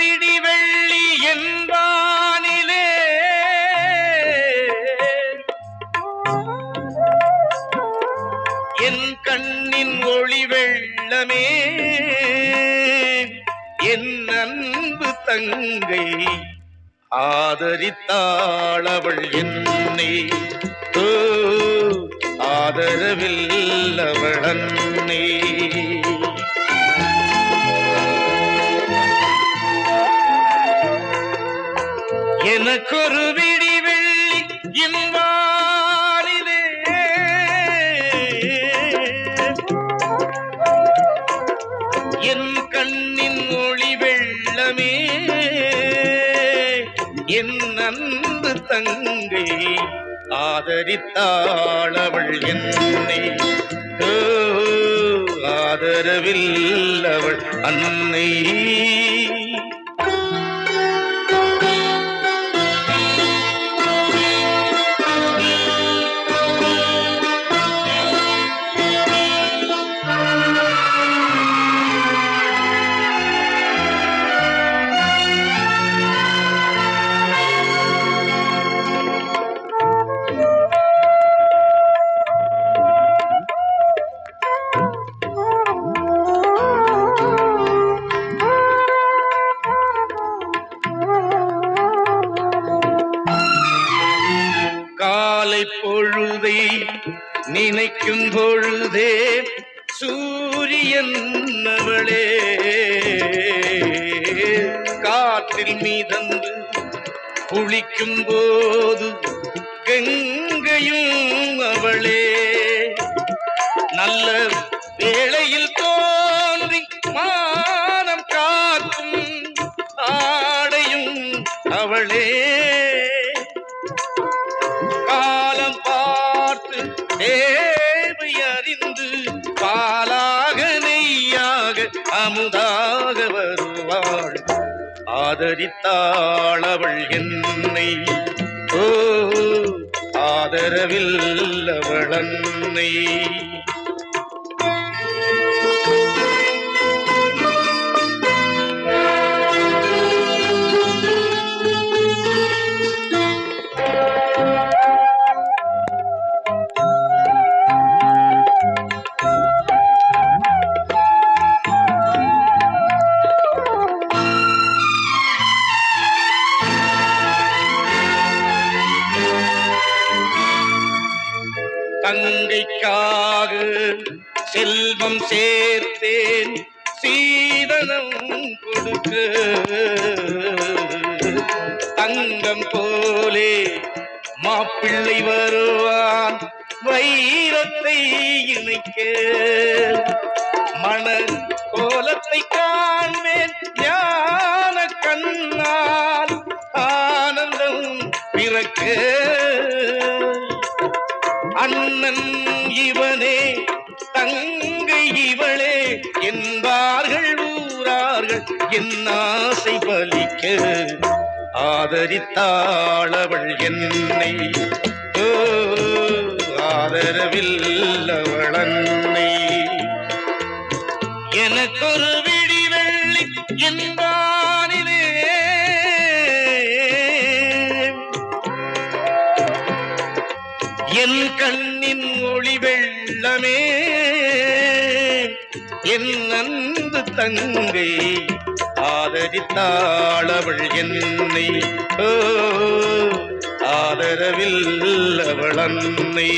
விடி வெள்ளி என்றானிலே. என் கண்ணின் ஒளி வெள்ளமே. என் அன்பு தங்கை ஆதரித்தாளவள் என்னை. ஆதரவில்லவள் அன்னை. வெள்ளமே என் அன்பு தங்கை ஆதரித்தாளவள் என்னை. ஓ, ஆதரவில் அவள் அன்னை. பொழுதை நினைக்கும் பொழுதே சூரியன் அவளே. காற்றில் மீதந்து குளிக்கும் போது கங்கையும் அவளே. நல்ல வேளையில் தோன்றி மானம் காக்கும் ஆடையும் அவளே. கா தேவை அறிந்து பாலாக நெய்யாக அமுதாக வருவாள். ஆதரித்தாள் அவள் என்னை. ஓ ஆதரவில் அவள் தங்கைக்காக செல்வம் சேர்த்தேன். சீதனம் கொடுக்க தங்கம் போலே மாப்பிள்ளை வருவான். வைரத்தை இணைக்க மண கோலத்தை காண்பேன். ஞான கண்ணால் ஆனந்தம் பிறக்க அண்ணன் இவனே தங்கை இவளே என்பார்கள் ஊரார்கள் என் ஆசை பலிக்க ஆதரித்தாளவள் என்னை. ஓ ஆதரவில் அவள் எனக்கொரு என் கண்ணின் ஒளி வெள்ளமே என் அன்பு தங்கை ஆதரித்தாளவள் என்னை. ஆதரவில் அவள் அன்னை.